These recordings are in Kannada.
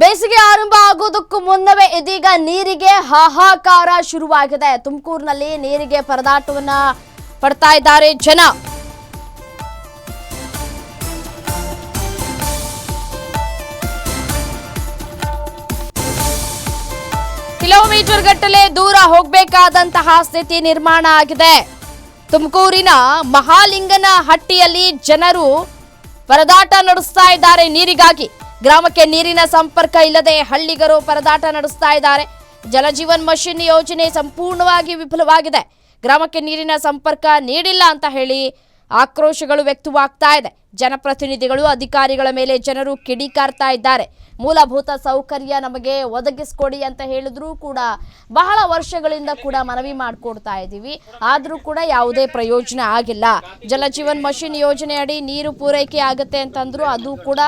ಬೇಸಿಗೆ ಆರಂಭ ಆಗುವುದಕ್ಕೂ ಮುನ್ನವೇ ಇದೀಗ ನೀರಿಗೆ ಹಾಹಾಕಾರ ಶುರುವಾಗಿದೆ. ತುಮಕೂರಿನಲ್ಲಿ ನೀರಿಗೆ ಪರದಾಟವನ್ನ ಪಡ್ತಾ ಇದ್ದಾರೆ ಜನ. ಕಿಲೋಮೀಟರ್ ಗಟ್ಟಲೆ ದೂರ ಹೋಗಬೇಕಾದಂತಹ ಸ್ಥಿತಿ ನಿರ್ಮಾಣ ಆಗಿದೆ. ತುಮಕೂರಿನ ಮಹಾಲಿಂಗನ ಹಟ್ಟಿಯಲ್ಲಿ ಜನರು ಪರದಾಟ ನಡೆಸ್ತಾ ಇದ್ದಾರೆ ನೀರಿಗಾಗಿ. ಗ್ರಾಮಕ್ಕೆ ನೀರಿನ ಸಂಪರ್ಕ ಇಲ್ಲದೆ ಹಳ್ಳಿಗರು ಪರದಾಟ ನಡೆಸ್ತಾ ಇದ್ದಾರೆ. ಜಲಜೀವನ್ ಮಷಿನ್ ಯೋಜನೆ ಸಂಪೂರ್ಣವಾಗಿ ವಿಫಲವಾಗಿದೆ. ಗ್ರಾಮಕ್ಕೆ ನೀರಿನ ಸಂಪರ್ಕ ನೀಡಿಲ್ಲ ಅಂತ ಹೇಳಿ ಆಕ್ರೋಶಗಳು ವ್ಯಕ್ತವಾಗ್ತಾ ಇದೆ. ಜನಪ್ರತಿನಿಧಿಗಳು, ಅಧಿಕಾರಿಗಳ ಮೇಲೆ ಜನರು ಕಿಡಿಕಾರ್ತಾ ಇದ್ದಾರೆ. ಮೂಲಭೂತ ಸೌಕರ್ಯ ನಮಗೆ ಒದಗಿಸ್ಕೊಡಿ ಅಂತ ಹೇಳಿದ್ರೂ ಕೂಡ ಬಹಳ ವರ್ಷಗಳಿಂದ ಕೂಡ ಮನವಿ ಮಾಡಿಕೊಡ್ತಾ ಇದ್ದೀವಿ. ಆದರೂ ಕೂಡ ಯಾವುದೇ ಪ್ರಯೋಜನ ಆಗಿಲ್ಲ. ಜಲಜೀವನ್ ಮಷಿನ್ ಯೋಜನೆ ಅಡಿ ನೀರು ಪೂರೈಕೆ ಆಗುತ್ತೆ ಅಂತಂದ್ರು ಅದು ಕೂಡ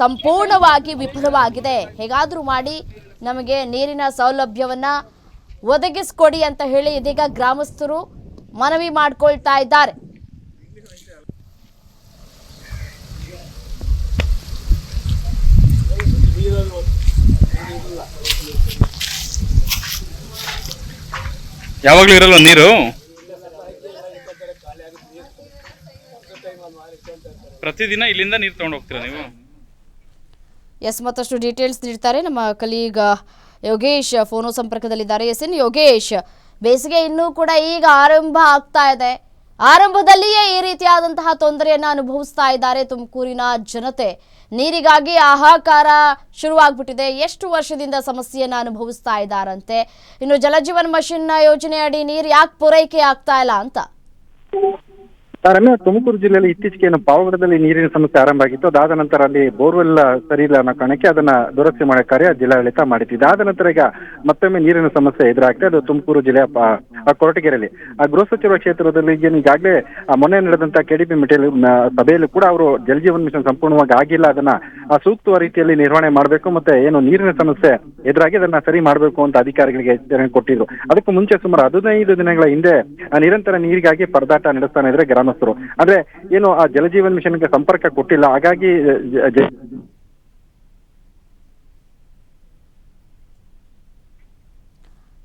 ಸಂಪೂರ್ಣವಾಗಿ ವಿಫಲವಾಗಿದೆ. ಹೇಗಾದರೂ ಮಾಡಿ ನಮಗೆ ನೀರಿನ ಸೌಲಭ್ಯವನ್ನು ಒದಗಿಸ್ಕೊಡಿ ಅಂತ ಹೇಳಿ ಇದೀಗ ಗ್ರಾಮಸ್ಥರು ಮನವಿ ಮಾಡಿಕೊಳ್ತಾ ಇದ್ದಾರೆ. ಯಾವಾಗ್ಲೂ ಇರಲ್ಲ ನೀರು? ಪ್ರತಿದಿನ ಇಲ್ಲಿಂದ ನೀರು ತಗೊಂಡು ಹೋಗ್ತೀರಾ ನೀವು? ಎಸ್ ಮತ್ತಷ್ಟು ಡೀಟೇಲ್ಸ್ ನೀಡ್ತಾರೆ ನಮ್ಮ ಕಲೀಗ ಯೋಗೇಶ್ ಫೋನೋ ಸಂಪರ್ಕದಲ್ಲಿದ್ದಾರೆ. ಎಸ್ ಎನ್ ಯೋಗೇಶ್, ಬೇಸಿಗೆ ಇನ್ನೂ ಕೂಡ ಈಗ ಆರಂಭ ಆಗ್ತಾ ಇದೆ. ಆರಂಭದಲ್ಲಿಯೇ ಈ ರೀತಿಯಾದಂತಹ ತೊಂದರೆಯನ್ನು ಅನುಭವಿಸ್ತಾ ಇದ್ದಾರೆ ತುಮಕೂರಿನ ಜನತೆ. ನೀರಿಗಾಗಿ ಹಾಹಾಕಾರ ಶುರುವಾಗ್ಬಿಟ್ಟಿದೆ. ಎಷ್ಟು ವರ್ಷದಿಂದ ಸಮಸ್ಯೆಯನ್ನು ಅನುಭವಿಸ್ತಾ ಇದ್ದಾರಂತೆ? ಇನ್ನು ಜಲಜೀವನ್ ಮಷಿನ್ ಯೋಜನೆ ಅಡಿ ನೀರು ಯಾಕೆ ಪೂರೈಕೆ ಆಗ್ತಾ ಇಲ್ಲ ಅಂತ? ರಮ್ಯ ತುಮಕೂರು ಜಿಲ್ಲೆಯಲ್ಲಿ ಇತ್ತೀಚೆಗೆ ಏನು ಪಾವಗಡದಲ್ಲಿ ನೀರಿನ ಸಮಸ್ಯೆ ಆರಂಭ ಆಗಿತ್ತು. ಅದಾದ ನಂತರ ಅಲ್ಲಿ ಬೋರ್ವೆಲ್ ಸರಿ ಇಲ್ಲ ಅನ್ನೋ ಕಾರಣಕ್ಕೆ ಅದನ್ನ ದುರಸ್ತಿ ಮಾಡೋ ಕಾರ್ಯ ಜಿಲ್ಲಾಡಳಿತ ಮಾಡಿತ್ತು ಇದಾದ ನಂತರ ಈಗ ಮತ್ತೊಮ್ಮೆ ನೀರಿನ ಸಮಸ್ಯೆ ಎದುರಾಗ್ತದೆ ಅದು ತುಮಕೂರು ಜಿಲ್ಲೆಯ ಕೊರಟಗೆರೆಯಲ್ಲಿ. ಆ ಗೃಹ ಸಚಿವ ಕ್ಷೇತ್ರದಲ್ಲಿ ಏನು ಈಗಾಗಲೇ ಮೊನ್ನೆ ನಡೆದಂತ ಕೆಡಿಪಿ ಮೆಟೀರಿಯಲ್ ಸಭೆಯಲ್ಲಿ ಕೂಡ ಅವರು ಜಲಜೀವನ್ ಮಿಷನ್ ಸಂಪೂರ್ಣವಾಗಿ ಆಗಿಲ್ಲ. ಅದನ್ನ ಸೂಕ್ತ ರೀತಿಯಲ್ಲಿ ನಿರ್ವಹಣೆ ಮಾಡಬೇಕು ಮತ್ತೆ ಏನು ನೀರಿನ ಸಮಸ್ಯೆ ಎದುರಾಗಿ ಅದನ್ನ ಸರಿ ಮಾಡಬೇಕು ಅಂತ ಅಧಿಕಾರಿಗಳಿಗೆ ಕೊಟ್ಟಿದ್ರು. ಅದಕ್ಕೂ ಮುಂಚೆ ಸುಮಾರು ಹದಿನೈದು ದಿನಗಳ ಹಿಂದೆ ನಿರಂತರ ನೀರಿಗಾಗಿ ಪರದಾಟ ನಡೆಸ್ತಾನೆ ಇದ್ರೆ ಗ್ರಾಮಸ್ಥರು. ಅಂದ್ರೆ ಏನು ಆ ಜಲಜೀವನ್ ಮಿಷನ್ಗೆ ಸಂಪರ್ಕ ಕೊಟ್ಟಿಲ್ಲ. ಹಾಗಾಗಿ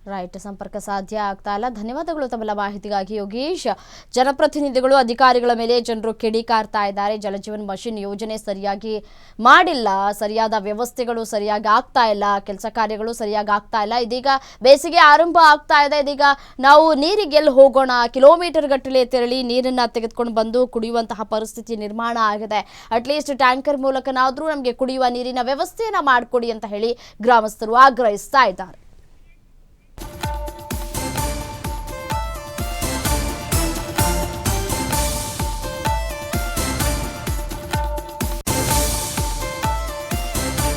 ರೈಟ್, ಸಂಪರ್ಕ ಸಾಧ್ಯ ಆಗ್ತಾ ಇಲ್ಲ. ಧನ್ಯವಾದಗಳು ತಮ್ಮೆಲ್ಲ ಮಾಹಿತಿಗಾಗಿ, ಯೋಗೇಶ್. ಜನಪ್ರತಿನಿಧಿಗಳು, ಅಧಿಕಾರಿಗಳ ಮೇಲೆ ಜನರು ಕಿಡಿಕಾರ್ತಾ ಇದ್ದಾರೆ. ಜಲಜೀವನ್ ಮಷಿನ್ ಯೋಜನೆ ಸರಿಯಾಗಿ ಮಾಡಿಲ್ಲ. ಸರಿಯಾದ ವ್ಯವಸ್ಥೆಗಳು ಸರಿಯಾಗಿ ಆಗ್ತಾ ಇಲ್ಲ. ಕೆಲಸ ಕಾರ್ಯಗಳು ಸರಿಯಾಗಿ ಆಗ್ತಾ ಇಲ್ಲ. ಇದೀಗ ಬೇಸಿಗೆ ಆರಂಭ ಆಗ್ತಾ ಇದೆ. ಇದೀಗ ನಾವು ನೀರಿಗೆ ಎಲ್ಲಿ ಹೋಗೋಣ? ಕಿಲೋಮೀಟರ್ ಗಟ್ಟಲೆ ತೆರಳಿ ನೀರನ್ನ ತೆಗೆದುಕೊಂಡು ಬಂದು ಕುಡಿಯುವಂತಹ ಪರಿಸ್ಥಿತಿ ನಿರ್ಮಾಣ ಆಗಿದೆ. ಅಟ್ಲೀಸ್ಟ್ ಟ್ಯಾಂಕರ್ ಮೂಲಕನಾದರೂ ನಮಗೆ ಕುಡಿಯುವ ನೀರಿನ ವ್ಯವಸ್ಥೆಯನ್ನ ಮಾಡಿಕೊಡಿ ಅಂತ ಹೇಳಿ ಗ್ರಾಮಸ್ಥರು ಆಗ್ರಹಿಸ್ತಾ ಇದ್ದಾರೆ.